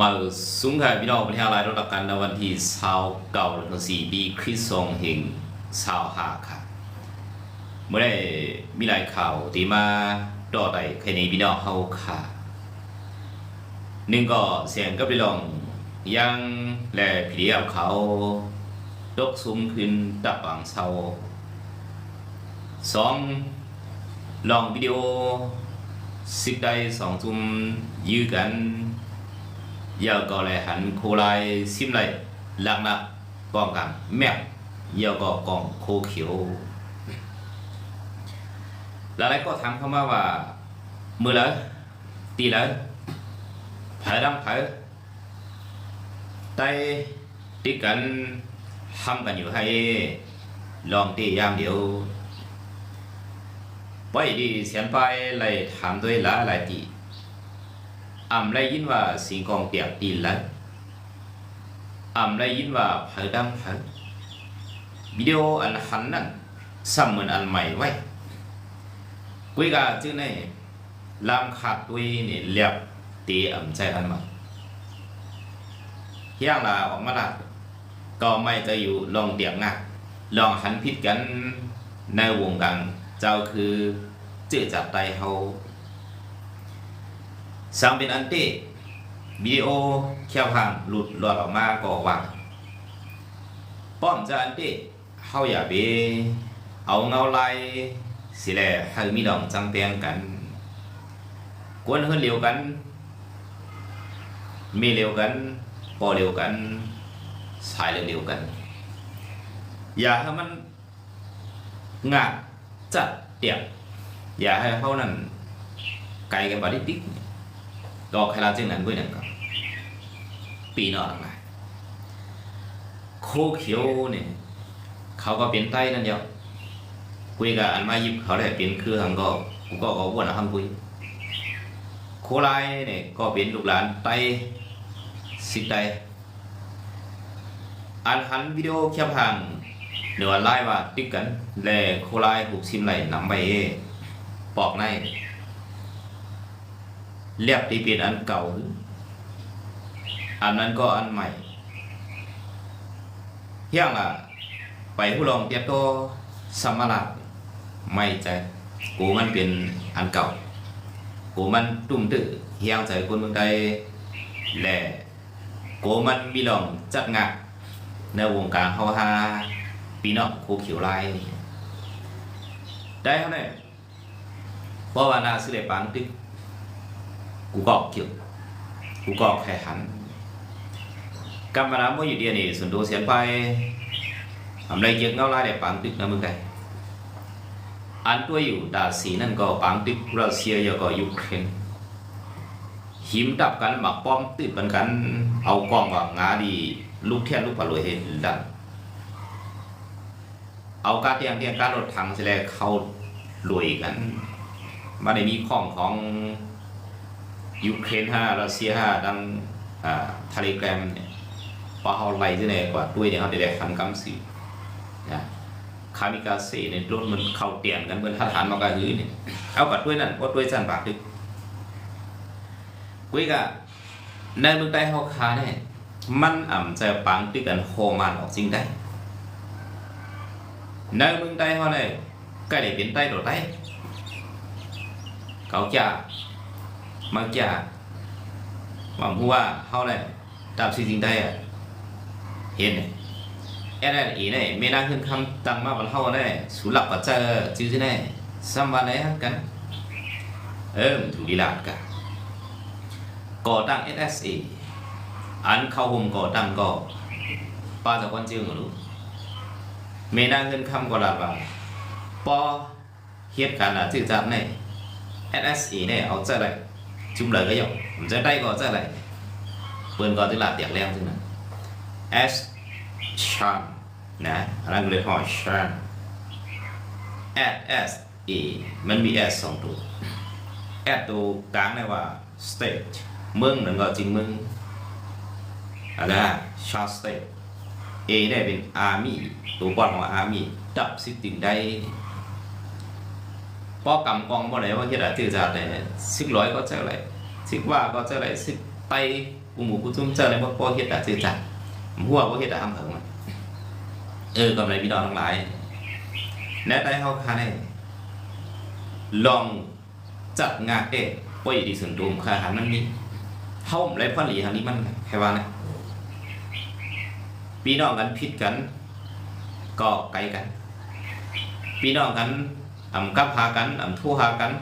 มาสูงค่ะพี่น้องประเทศอะไรรักกันในวันที่ชาวเก่าถึงสี่ปีคริสต์ทรงแห่งชาวหาค่ะเมื่อได้มีหลายข่าวที่มาต่อไต่ใครในพี่น้องเฮาค่ะหนึ่งก็เสียงก็ไปลองยังและผีเอาเขาตกซุ้มขึ้นตับฝังเศร้าสองลองวิดีโอสิบได้สองทุ่มยื้อกัน giờ có lại hắn khô lại sim lại lạc nặng còn cả mẹ giờ có còn khô khiếu แล้วก็ถามเข้ามาว่า มือเลยตีเลยเผยดำเผยได้ติดกันทำกันอยู่ให้ ลองตียามเดียวไปดีเสียนไปเลยถามด้วยหลายหลายที อ่ำได้ยินว่าสิงกองเปียกตีนแล้วอ่ำได้ยินว่าเผยดำเผยวิดีโออันหันนั่นซ้ำเหมือนอันใหม่ไว้กุยกาจื้อในลำขาดตุยนี่เรียบตีอ่ำใจอันมาเฮียงลาออกมาละก็ไม่จะอยู่ลองเดียงงักลองหันพิษกันในวงการเจ้าคือจื้อจับไตเฮา sang bên ăn tê video แค่ห่างหลุดหลอดออกมาก็ว่าป้อมจะอันเต้เฮาอย่าไปเอาเงาลายสิแลให้มีดองจังแตงกันกวนเฮือนเร็วกัน มีเร็วกันพอเร็วกันสายเร็วกัน อย่าให้มันงาจัดเตียบอย่าให้เขานั่นไกลกันบาดิติ๊ก ก็ใครเราจึงนั้นด้วยนั่นก็ปีนออกมาโคเขียวเนี่ยเขาก็เป็นไต้นั่นเดียวคุยกับอันมายิบเขาได้เป็นคือหังก็กูก็เอาวนหังคุยโคไลเนี่ยก็เป็นลูกหลานไต้สิไต้อันหันวิดีโอแคบห่างเดี๋ยวไล่ว่าติ๊กกันแลโคไลหุกซิมไหลนำไปปอกใน เรียบที่เป็นอันเก่า อันนั้นก็อันใหม่เฮียงอะ ไปผู้ลองเตียบโตสมมาลัดไม่ใจกูมันเป็นอันเก่า กูมันตุ้มตื้อเฮียงใจคนเมืองใดแหล่กูมันมีลองจัดงานในวงการเฮาฮาปีนอกคูเขียวลายได้เท่านั้นเพราะว่านาสิเลปังตึก กูก็เกี่ยวกูก็แข่หันกำมาน้ำว่าอยู่เดียวนี่ส่วนตัวเสียนไปทำไรเยอะเงาลายแต่ปังตึกนะมึงไงอันตัวอยู่ดาสีนั่นก็ปังตึกรัสเซียแล้วก็ยูเครนหิมดับกันหมักป้อมติดกันกันเอากองว่างาดีลูกเทียนลูกปลาลอยเห็นดันเอาการเตียงเตียงการรถถังเสร็จแล้วเขารวยกันมาได้มีข้องของ ยูเครนห้ารัสเซียห้าดังอ่าทะเลแกรมเนี่ยพอเขาไล่ที่ไหนกว่าด้วยเนี่ยเขาได้ขันกำสีนะคามิกาเซ่เนี่ยรถมันเข้าเตียนกันเหมือนทหารมากระหือเนี่ยเอากับด้วยนั่นว่าด้วยจันบากดึกกุ้ยกะในเมืองใต้เขาคาเนี่ยมันอ่ำใจปังด้วยกันโฮมันออกจริงได้ในเมืองใต้เขาเนี่ยก็ได้เป็นใต้ตัวใต้เขาจะ มักจะหวังว่าเขาเนี่ยตามสิ่งจริงได้อะเห็นเนี่ยแอนนั้นอีเนี่ยไม่น่าขึ้นคำตังมาบนเขาเนี่ยสุลักปัจเจอจื้อที่เนี่ยสัมวันไหนกัน เออมันถูกดีลาดกันก่อตั้ง SSA อันเข้าหุมก่อตั้งก็ป้าจะคนจื้อหรือไม่น่าขึ้นคำก็ลาว่าปอเหตุการณ์อะจื้อจับเนี่ย SSA เนี่ยเอาเจออะไร chung lời cái dòng mình sẽ đây có ra lại vườn có tức là tiệc leo thế này S chan nè anh người hỏi chan S S E มันมี S สองตัว S ตัวกลางเนี่ยว่า state เมืองหนึ่งก็จริงเมืองอะไรนะ short state A เนี่ยเป็น army ตัวบอลของ army ดับสิติงได้ ป้อกำกองบ่ได้ว่าเฮ็ดอะจื้อจัดเลยสิบร้อยก็เจอไรสิบว่าก็เจอไรสิบไตกูหมูกูจุ้มเจอในบ่บ่เฮ็ดอะซื่อจัดหัวบ่าเฮ็ดอะอำเภอมันเออกำไรพี่น้องทั้งหลายแนะได้เฮาคาได้ลองจัดงานเอ๊ะป่วยดีสุนดุมค่าหารมันมีเฮาไรพ่อหลีทางนี้มันแค่ว่านะพี่น้องกันผิดกัน ก็ไกลกันพี่น้องกัน อำกับหากันอำทู่หากัน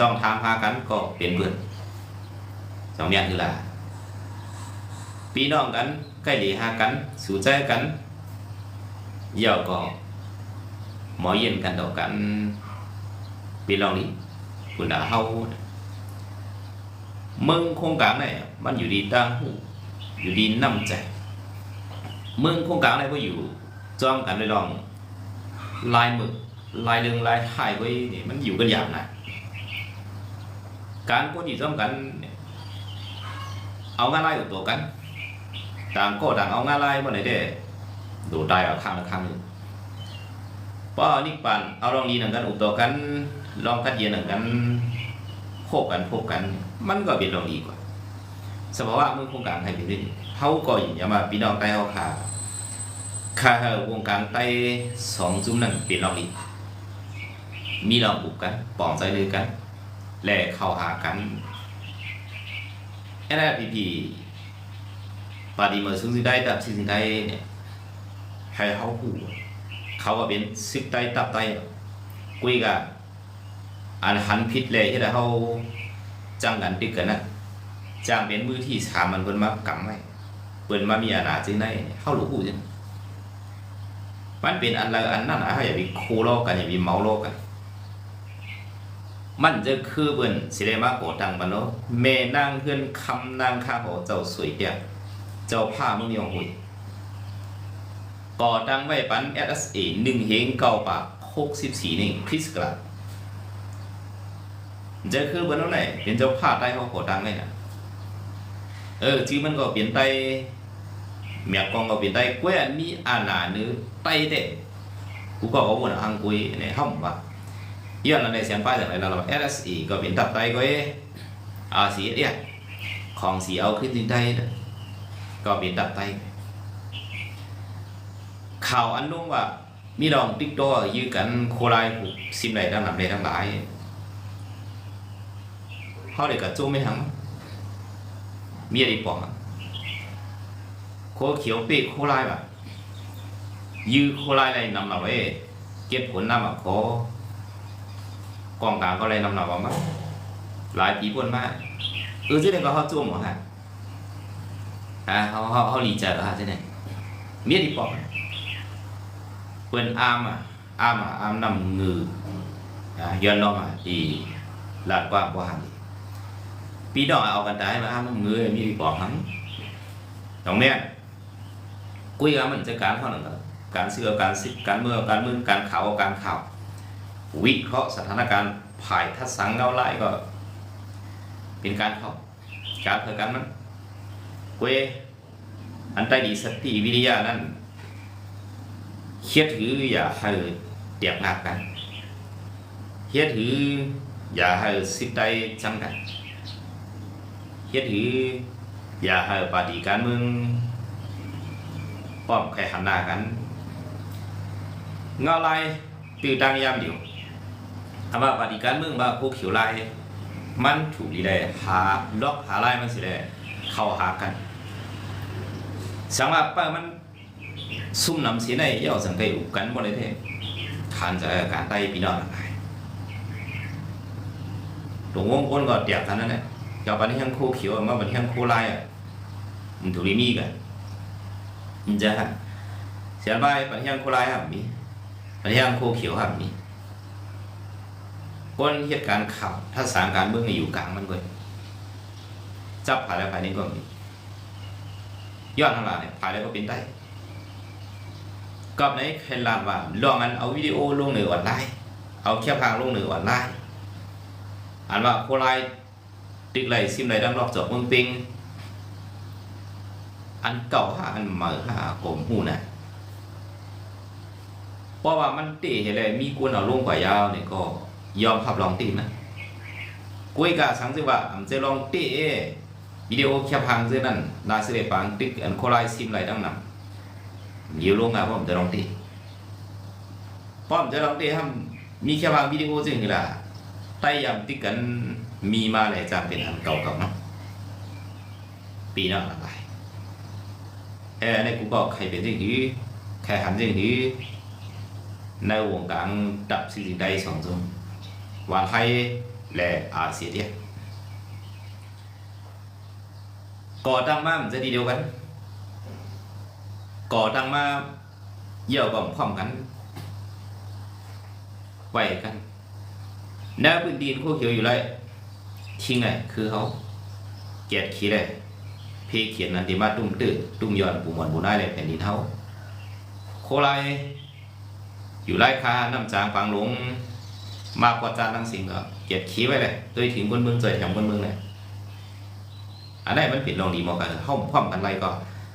ต้องทามหากันก็เป็นเพื่อนสองอย่างคือละพี่น้องกันใกล้หลีหากันสู่ใจกันเย่าก็หมอเย็นกันต่อกันพี่น้องนี่คุณดาเฮาเมึงโครงการไหนมันอยู่ดีตั้งหูอยู่ดีน้ำใจเมึงโครงการไหนก็อยู่จ้องกันไปลองลายมึก ลายเรืองลายหายไว้นี่มันอยู่กันอย่างนะการคนอยู่ร่วมกันเนี่ยเอางานไล่กับตัวกัน ต่างก็ต่างเอางานไล่มาไหนได้ดูได้เอาข้างละข้างหนึ่งป้อนิกปันเอาลองดีหนึ่งกันอุตัวกันลองคัดเยียนหนึ่งกันโคบกันพบกัน มันก็เป็นลองดีกว่าสภาวะมือโครงการให้ไปเรื่อยเขาก็อย่ามาพี่น้องใต้เขาขาค่าวงการใต้สองจุ่มนั้นเปลี่ยนเราอี มีเราบุกกันปองใจเลยกัน และเข้าหากันแค่นั้นพี่พี่ปาดีเมื่อซึ่งสิได้ตับซึ่งสิได้เนี่ยให้เขาหูเขาก็เป็นซึกใต้ตับใต้คุยกันอันหันผิดเลยที่เขาจ้างกันติดกันนะจ้างเป็นมือที่สามมันเพิ่นมากำไว้เพิ่นมามีอาณาจึงได้เขาหลูกหูจังมันเป็นอันละอันนั่นนะอย่าไปคูโลกกันอย่าไปเมาโลกกัน มันจะคือเบิ่นสิได้มาโกตังบันโนแม่นางเพื่อนคำนางข้าหอเจ้าสวยเดียเจ้าผ้ามึงยองหุยก่อตั้งไว้ปัน SSA หนึ่งเฮงเก้าปากหกสิบสี่นี่คริสกลาจะคือเบิ่นนั่นแหละเป็นเจ้าผ้าใต้เขาโกตังไว้น่ะเออชื่อมันก็เปลี่ยนไตเมียกองก็เป็นได้กล้วยนี้อานานื้อไตเด็กูก็ก็วนอังกุยในห้องว่า ย้อนในเสียงป้ายจากไหนเรา LSE ก็เป็นตับไตก็เออาสีเนี่ยของสีเอาขึ้นที่ได้ก็เป็นตับไตข่าวอันนู้นว่ามีดองติ๊กตัวยื้อกันโคไลผูกซิมไหนทั้งหลังใดทั้งหลายเขาเด็กกับจู้ไม่ทั้งมีอะไรปองโคเขียวเปีกโคไลแบบยื้อโคลอะไรนำหนาไว้เก็บผลน้ำอะขอ กองกลางก็เลยนำหนาว่ามาหลายปีปนมากเออเจ๊เนี่ยก็เขาจุ่มเหรอฮะอ่าเขาเขาเขาหลีเจอฮะเจ๊เนี่ยเมียดีปอกเปิ้นอามอะอามอะอามนำงืออ่าย้อนลงอะดีลาดกว้างกว่าหันปีดอกเอากันได้มาอามนำงือมีดีปอกทั้งตรงเนี้ยคุยกันมันจะการเท่านั้นการเสือการสิการเมื่อการมือการเข่าการข่าว วิเคราะห์สถานการณ์ภายทัศสังเงาไล่ก็ เป็นการเข้าการเพื่อกันมันเวอันใต้ดีสติวิทยานั้นเคียดถืออย่าให้เตียกหนักกันเคียดถืออย่าให้สิทธิ์ใดจำกันเคียดถืออย่าให้ปฏิการเมืองป้อมใครหันหน้ากันเงาไลายตื่นตังยามเดียว คำว่าปฏิการเมืองว่าพวกเขียวลายมันถูกดีได้หาล็อกหาไลายมันสิได้เข้าหากันสังว่าป้ามันซุ่มนำเสียในย่อสังเกตุกันบ่ได้แท้ทานจะการใต้พี่น้องอะไรหลวงวงคนก็เตียกกันนั่นแหละเจ้าปันที่ยังคู่เขียวมาปันที่ยังคู่ลายอะมันถูกดีมีกัน dạ sẽ bay bản nhang cô lai hàm mi bản nhang cô kiểu hàm mi คนเหตุการณ์ข่าวถ้าสารการเมืองอยู่กลางมันก็จับภายแล้วภายนี้ก็มียอดทั้งหลายเนี่ยภายแล้วก็เป็นได้กับในใครลานว่าลองอันเอาวิดีโอลงเหนือออนไลน์เอาแค่พางลงเหนือออนไลน์อ่านว่าโคไลติดไหลซิมไหลดังรอบจบเมืองปิงอันเก่าหาอันใหม่หากลมหูนะเพราะว่ามันเตะเห็นเลยมีกวนเอาลงกว่ายาวเนี่ยก็ ยอมขับลองตีนะกุยกาสังสิว่าอำจะลองเตะวิดีโอแคปหางเสื้อนั่นนาเสได็จปางติ๊กอันโคไลซิมไหลดังนำเดี๋ยวลงอะผมจะลองตีป้อมจะลองตีให้มีแค่บางวิดีโอจึงนี่ล่ะใต้ยำติ๊กันมีมาหลายจากเป็นอันเก่าๆเนาะปีหน้าอะไรเออในกูบอกใครเป็นสิ่งที่ใครหันสิ่งที่ในวงการดับสิ่งใดสองจง วันไทยและอาเซียนเนี่ยก่อตั้งมามันจะดีเดียวกัน ก่อตั้งมาเยี่ยวกับพร้อมกันไว้กันแนวพื้นดินโคเขียวอยู่เลยทิ้งไงคือเขาเกียดขี้เลยเพเขียนนันติมาตุ้มตื้อตุ้มย้อนปูหมอนปูได้เลยแผ่นดินเท้าโคไลอยู่ไร่คาน้ำจางฟังหลง มากกว่าจานทั้งสิ่งก็เกียดขี้ไว้เลยโดยถึงคนเมืองใจแถมคนเมืองเลยอันนั้นมันเป็นลองดีมอกันเฮาพร้อมกันไรก็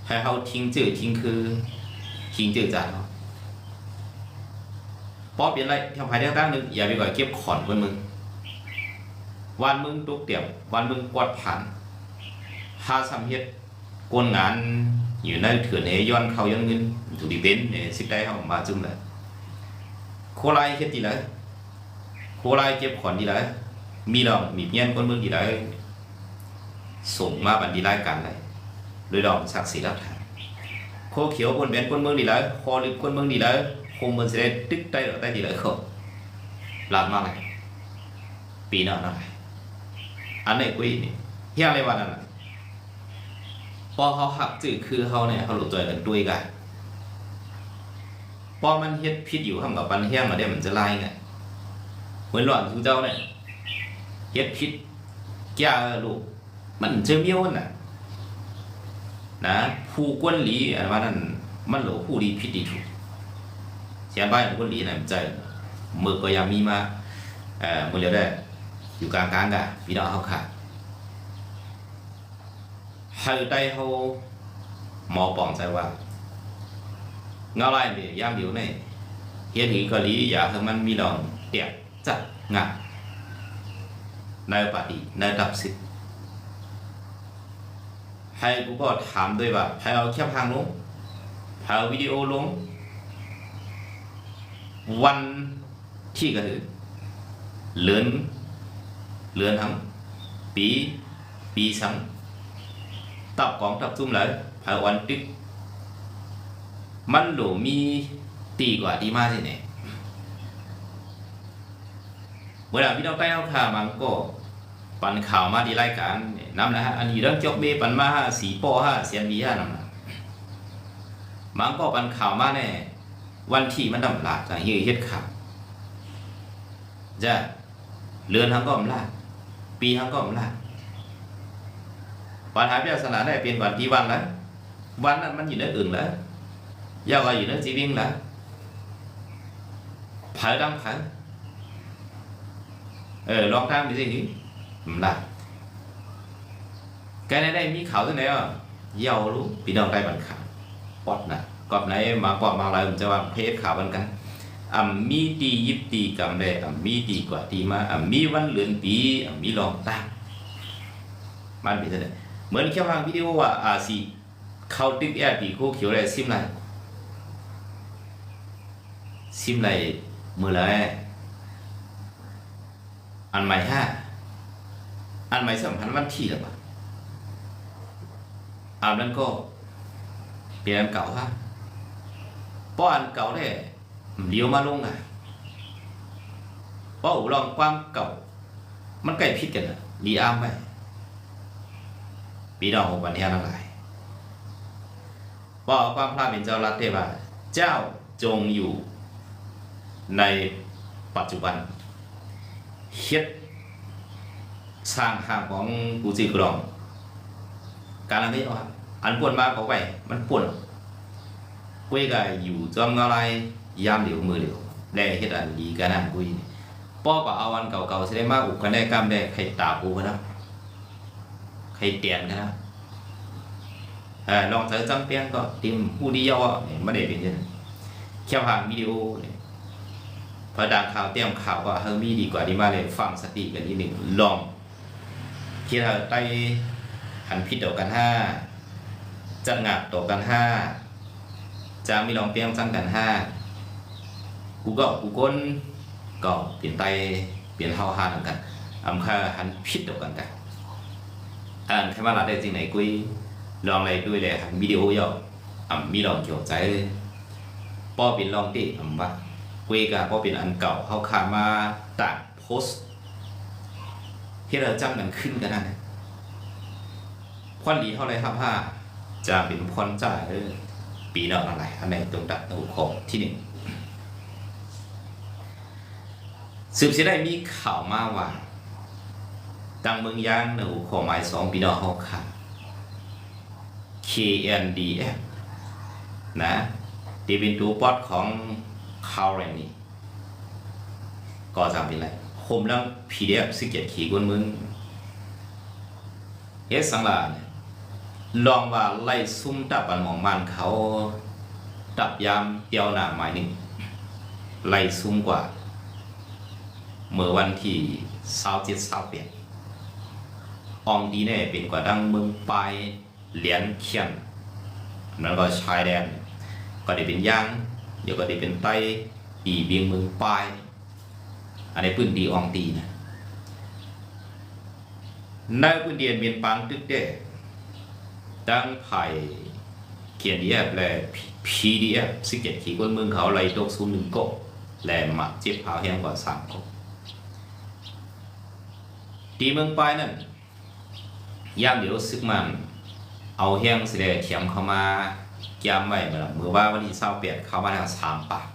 ให้เฮาทิ้งจื้อทิ้งคือทิ้งจื้อจานเนาะป้อเปลี่ยนไรทำภายในตั้งหนึงอย่าไปก่อยเก็บขอนเพิ่นมึงวันมึงตุกเตียบวันมึงกวาดผ่านหาสำเฮ็ดกวนงานอยู่ในเถื่อนเอย้อนเข้าย้อนเงินถูกดีเป็นเนี่ยสิได้เฮามาจุ่มเลยโคไลเฮ็ดดีเลย ไล่เก็บขอนดีเลยมีดอกมีเพี้ยนคนเมืองดีเลยส่งมาบันดีรการเลยโดยดอกศักดิ์ศรีรับฐานโคเขียวคนเป็นคนเมืองดีเลยคอลึกคนเมืองดีเลยคงมันจะได้ตึกได้หรือได้ดีเลยเขาลาดมาเลยปีหน้าหน่อยอันไหนกุยนี่เฮียอะไรวะนั่นพอเขาหักจืดคือเขาเนี่ยเขาหลุดตัวกันด้วยกันพอมันเฮ็ดพิษอยู่ข้างกับปันเฮียมาได้มันจะไล่ไง เหมือหลอนทูเจ้าเนี่ยเฮ็ดพิษแก่ลูก มันเจอมียวน่ะ นะผู้กวนหลีอันว่านั่นมันหลือผู้ดีผิดดีถูกเสียบ้านกวนหลีน่ะมันใจมือก็ยังมีมาเอ่อมือเดียวได้อยู่กลางกลางกะพี่น้องเขาขาดให้ได้เขาหมอปองใจว่าเงาไล่เนี่ยยามเดียวเนี่ยเฮียถีก็หลีอยากให้มันมีลองเตียก จัดงะในปฏิในดับสิทธิ์ให้กูก็ถามด้วยว่าให้เอาแคปทางลงให้เอาวิดีโอลง วันที่กระถือเลือนเลือนทั้งปีปีสังตับกองตับซุ่มเลยให้วันตึกมันหลูมีตีกว่าดีมากสิเนี่ย เมื่อพี่น้องใต้เอาข่ามันก็ปันข่าวมาดีรายการนี่ยนำนะฮะอันนี้เรื่องจกเบปันมาฮะสีปอฮะเสียนบีฮะนำนะมันก็ปันข่าวมาแน่วันที่มันดำลาจากเฮียเฮ็ดข่าวจะเรือนทั้งก็อำลาปีทั้งก็อำลาปัญหาพิจารณาได้เปลี่ยนวันที่วันแล้ววันนั้นมันอยู่ในอื่นแล้วยาวกว่าอยู่ในจีวิงแล้วเผาดังเผา เออลองทำดูสิมันละการได้มีเขาที่ไหนอะเยาวรู้ปีน้องใด้บันขาปอดนะกอบไหนมากว่ามาอะไรมันจะว่าเพศขาวบันกันอ่ำมีตียิบตีกำเลยอ่ำมีตีกว่าตีมาอ่ำมีวันเหลือนปีอ่ำมีลองตามันเป็นเท่าไหร่เหมือนแค่ฟังวิดีโอว่าอาสีเข้าติ๊กแอร์ปีคู่เขียวอะไรซิมไรซิมไรมือไร อันใหม่ห้าอันใหมายสำคัญวันที่หรือเปล่าอันนั้นก็เปลี่ยนอันเก่าฮะเพราะอันเก่าเนี่ยเลี้ยวมาลงอะเพราะอุลองความเก่า มันใกล้พิดกันอะรีอามไปปีดองของปัญญาทั้งหลายบอกความพระเป็นเจ้ารัตเทวาเจ้าจงอยู่ในปัจจุบัน เฮ็ดสร้างหางของกูจีกรอง การอะไรอะอันป่วนมาเขาไปมันป่วนกุ้ยก็อยู่จอมอะไรยามเหลียวมือเหลียวแลเฮ็ดอันดีกันนั่นกุ้ยป้อก็เอาวันเก่าๆสิได้มาอุกกันได้กำได้ใครตาปูกันนะใครเตียนกันนะลองเจอจำเปียนก็ติมผู้ดียวอะไม่ได้เป็นยังแค่ผ่านวิดีโอเนี่ย พอดังข่าวเตรียมข่าวว่าเฮอร์มี่ดีกว่าดีมากเลยฟังสติกันนิดหนึ่งลองคิดว่าใต้หันพิษต่อกันห้าจัดงาบต่อกันห้าจามีลองเปียงจังกันห้ากูก็กูก้นก็เปลี่ยนไตเปลี่ยนเฮาห้าเหมือนกันอำค่าหันพิษต่อกันกันอ่านแค่มาละได้จริงไหนกุยลองอะไรด้วยเลยหันวิดีโอยออ่ำมีลองเกี่ยวใจป้อเป็นลองที่อ่ำว่า กุยกับป้อเป็นอันเก่าเฮาขามาต่างโพสต์ที่เราจ้างกันขึ้นก็ได้ควันดีเท่าไรครับห้าจะเป็นควันจ่ายเออปีนอกอะไรอันไหนตรงดับตัวของที่หนึ่งสืบเสียได้มีข่าวมาว่าตังเมืองยางหนูขอหมายสองปีนอกเขาค่ะ KNDF นะที่เป็นตัวปอดของ คาร์เรนนี่ก็จะเป็นไรผมแล้ว PDF สิเกียขี่กวนมึงเฮ็ดสังลาเนี่ยลองว่าไล่ซุ่มตับอันมองมันเขาตับยามเตียวหน้าหมายนึ่งไล่ซุ่มกว่าเมื่อวันที่เศร้าเจ็ดเศร้าเปียองดีแน่เป็นกว่าดังเมืองไปเหรียญเขียนนั้นก็ชายแดนก็ได้เป็นย่าง เดี๋ยวก็ได้เป็นไตอีเบียงเมืองปลายอันนี้ปืนดีอองตีนะในปืนเดียนเมียนปังตึกเด้ตั้งไผ่เขียนดีแอฟและ PDF สิเจ็ดขีดก้นเมืองเขาไล่ตกซูมหนึ่งกบและหมักเจ็บเผาแห้งกว่าสามกบตีเมืองปลายนั่นย่ามเดี๋ยวซึกมัน เอาแห้งสิได้เทียมเข้ามา แก้มไว้เมื่อเมื่อว่าวันที่เศร้าเปลี่ยดเข้ามาแล้วสามปาก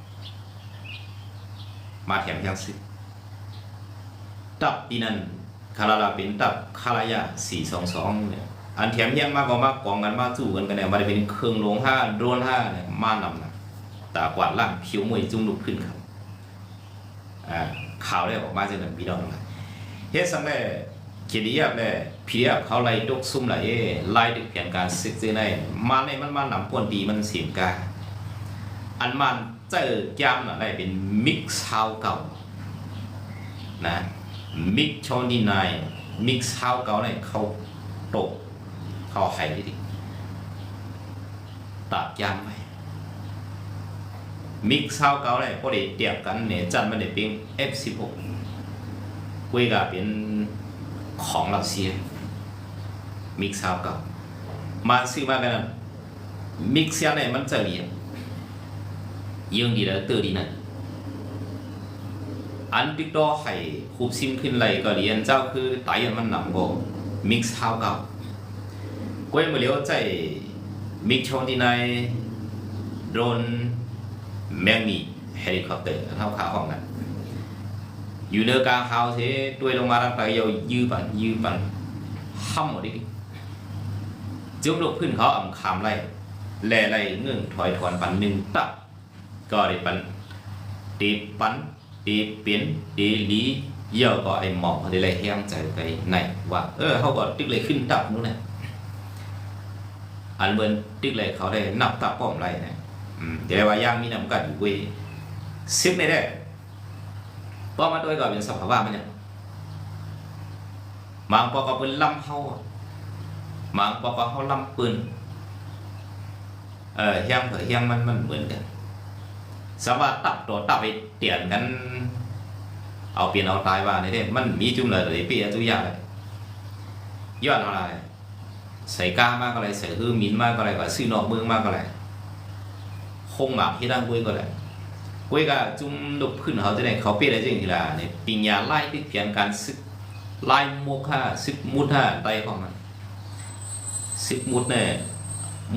มาแถมแห้งซึกตับอีนั่นคาราลาเป็นตับคารายาสี่สองสองเนี่ยอันแถมแย่งมากกว่ามากกองกันมาสู้กันกันเนี่ยมาได้เป็นเครื่องลงห้าโดนห้าเนี่ยมานำนะตากวาดล่างผิวมวยจุ่มลุกขึ้นครับอ่าข่าวได้ออกมาจากนั้นพี่น้องนะเฮ็ดสังได้เขียนดียบได้ พีดียบเขาไล่ตกซุ่มไหลไล่ดึกเปลี่ยนการซึกซื้อในมาในมันมานำพวนดีมันเสียงกาอันมันเจอแก้มน่ะได้เป็นมิกซ์เฮาเก่านะมิกชอนดีนายมิกซ์เฮาเก่าเนี่ยเขาตกเขาห้ดิดิตัดยามไว้มิกซ์เฮาเก่าเนี่ยพอได้เตียบกันเนี่ยจันมันได้เป็น F16 กุยกับเป็นของรัสเซีย มิกซ์เฮาก่ามาซื้อมากันมิกซ์เนี่ยมันจะเรียนยิงดีแล้วตอร์ดีนะอันติดต่อให้คูบซิมขึ้นไหลก็เรียนเจ้าคือไตมันนำโบมิกซ์เท่ากับกวยมาเลี้ยวใจมิกชอนที่ในโดนแมงมีเฮลิคอปเตอร์เท่าขาของนั้นอยู่ในกลางเฮาเสด้วยลงมาทางไปยาวยื้อปันยื้อปันห้ำหมดดิ จุ่มลูกขึ้นเขาอ่ำคำไล่แล่ไล่เงื่อนถอยถอนปันหนึ่งตับก็ได้ปันตีปัน đi biến đi lý giờ có ai mỏng thì lại heo chạy cái này và ơ họ có tức lại khinh tập nữa này anh bên tức lại เลยเขาได้นับตับป้อมไรนะอืมแต่ว่าย่างมีน้ำกัดอยู่เว้ยซึกในได้เพราะมันด้วยก็เป็นสภาวะมันเนี่ยบางปอก็เป็นลำเฮาางปอก็เฮาลำปืนเออเฮียงเผยเฮียงมันมันเหมือนกันสามารถตับตัวตับไปเปลี่ยนกัน เอาเปลี่ยนเอาตายว่าเนี่ยมันมีจุ่มเลยเลยเปลี่ยนทุกอย่างเลยยอดอะไรใส่ก้ามากอะไรใส่ฮือมินมากอะไรก็ซื้อนอกเมืองมากอะไรคงหมากที่ดังกุ้ยก็เลยกุ้ยก็จุ่มลุกขึ้นเขาจะได้เขาเปลี่ยนอะไรจริงทีละเนี่ยปิญญาไล่ที่เปลี่ยนการซึกไล่มุกห้าซึกมุดห้าไตของมัน ซึกมุดเนี่ย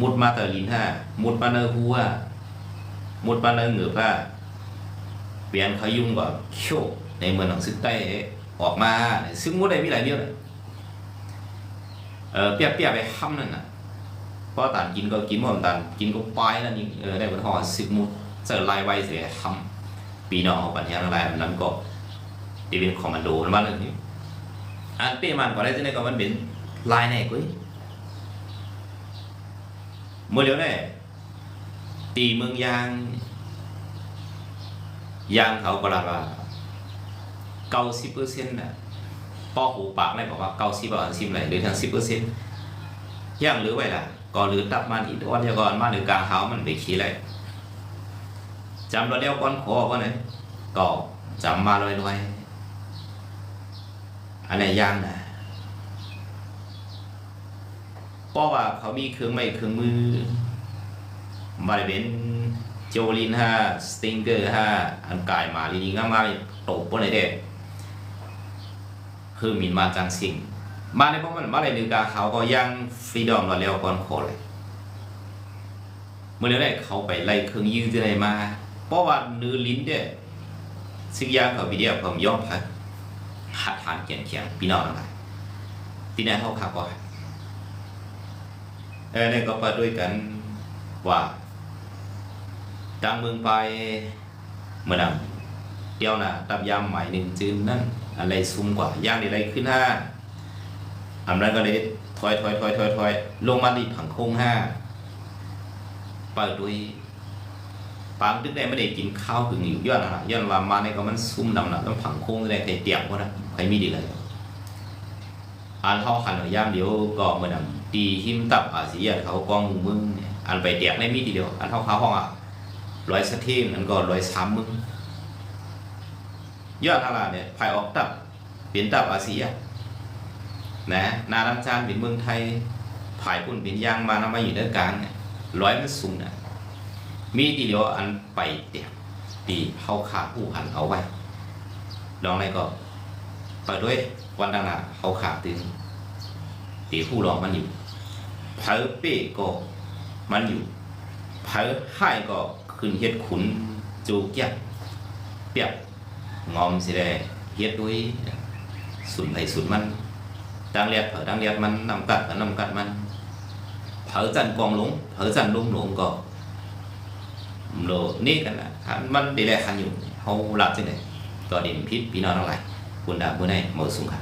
มุดมาแต่ลินห้ามุดมาเนอหัว một ban nơi ngửa và biến เขายุ่งกว่าเขี้ยวในเมืองหนังซึกใต้ออกมาซึ่งมุดได้มีหลายเรื่องเออเปียกเปียกไปห้ำนั่นน่ะเพราะตานกินก็กินหมดตานกินก็ไปนั่นนี่เออได้บนห่อซึกมุดเจอลายไว้เสียห้ำปีนอกปัญญาอะไรนั้นก็ที่เป็นคอมมานโดนั่นบ้านนี้อันเปี้ยมันก็ได้ที่ไหนก็มันเป็นลายแน่กุ้ย เมื่อเดี๋ยวแน่ตีเมืองยาง ยางเขาก็ลาว่าเก้าสิบเปอร์เซ็นต์น่ะป้อหูปากได้บอกว่าเก้าสิบเปอร์เซ็นต์ไหลหรือทั้งสิบเปอร์เซ็นต์ย่างหรือไว้ล่ะก็หรือตับมันอีกวันเดียวก่อนมาหรือกลางเฮามันไปขี้เลยจำเราเดียวก่อนขอก่อนเลยก็จำมาลอยๆอันไหนย่างนะ เพราะว่าเขามีเครื่องไม้เครื่องมือมาได้เป็นโจลินฮะสติงเกอร์ฮะอันกายมาลีนี้ง่ายๆตบปนเลยเด็คือมินมาจังสิงมาในพวกมันมาในนึกาเขาก็ยังฟรีดอมเราแล้วก่อนขอเลยเมื่อเร็วได้เขาไปไล่เครื่องยื้อที่ไหนมา เพราะว่าเนื้อลิ้นเนี่ยสิ่งยางเขาวิดีโอผมย่อมพัดหัดทานเขียนเขียนพี่น้องอะไรที่นั่นเขาขับว่าเออเนี่ยก็ไปด้วยกันว่าดังเมืองไปเมื่อดังเดียวนะตับยามใหม่หนึ่งจืนนั่นอะไรซุ่มกว่าย่างอะไรขึ้นห้าอำนั้นก็เลยถอยถอยถอยถอยถอยลงมาที่ผังโค้งห้าเปิดด้วยปางตึกได้ไม่ได้กินข้าวถึงอยู่ย้อนนะย้อนว่ามาในก็มันซุ่มดำนะแล้วผังโค้งได้ใครเตียงก็นะใครมีดีเลยอันเขาขันหรือย่ามเดียวก็เมือนน ตีหิมตับอาเซียนเขากองมึงเนี่ยอันไปเตียงได้มีทีเดียว อันเขาเขาห้องอะร้อยสะเทีมอันก็ร้อยสามมึงยอดทาราเนี่ยภายออกตับเปลี่ยนตับอาเซียนะนาดังจานเป็นเมืองไทยผายปุ่นเป็นยางมานามาอยู่เด้อกลางเนี่ยร้อยมันสูงนะมีทีเดียวอันไปเตียตีเข้าขาผู้หันเอาไว้ลองอะไรก็เปิดด้วยวันดังนาเขาขาตึงตีผู้รองมันอยู่ เผอเป้ก็มันอยู่เผอให้ก็ขึ้นเฮ็ดขุนจูกยักเปียกงอมสิได้เฮ็ดด้วยสุนไผสุนมัน đang liệt ở đang liệt มันนำกัดก็นำกัดมันเผอจันกองหลงเผอจันลุ่มหลงก็โลนี่กันนะคันมันดีแลคันอยู่เฮาหลับจังได๋ก็เด่นพิษพี่น้องทั้งหลายคุณดาผู้ใดหมดสุขค่ะ